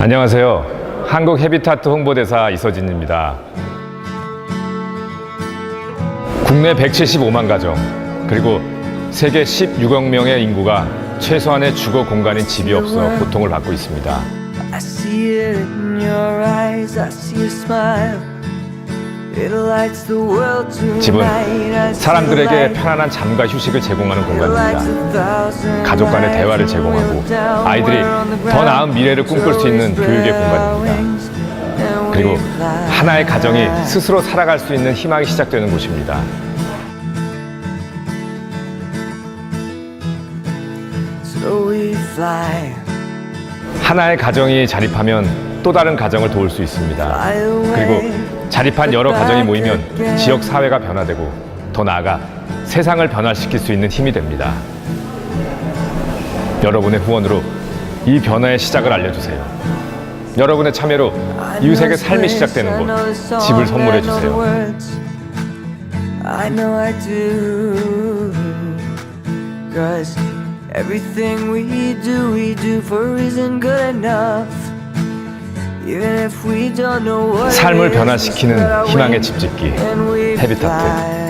안녕하세요. 한국 헤비타트 홍보대사 이서진입니다. 국내 175만 가정 그리고 세계 16억 명의 인구가 최소한의 주거 공간인 집이 없어 고통을 받고 있습니다. 집은 사람들에게. 편안한 잠과 휴식을 제공하는 공간입니다. 가족 간의 대화를 제공하고 아이들이 더. 나은 미래를 꿈꿀 수 있는 교육의 공간입니다. 그리고. 하나의 가정이 스스로 살아갈 수 있는 희망이 시작되는 곳입니다. 하나의 가정이 자립하면 또 다른 가정을 도울 수 있습니다. 그리고 자립한 여러 가정이 모이면 지역 사회가 변화되고 더 나아가 세상을 변화시킬 수 있는 힘이 됩니다. 여러분의 후원으로 이 변화의 시작을 알려주세요. 여러분의 참여로 이웃에게 삶이 시작되는 곳, 집을 선물해 주세요. Cause everything we do, we do for reason good enough. 삶을 변화시키는 희망의 집짓기, 헤비타트.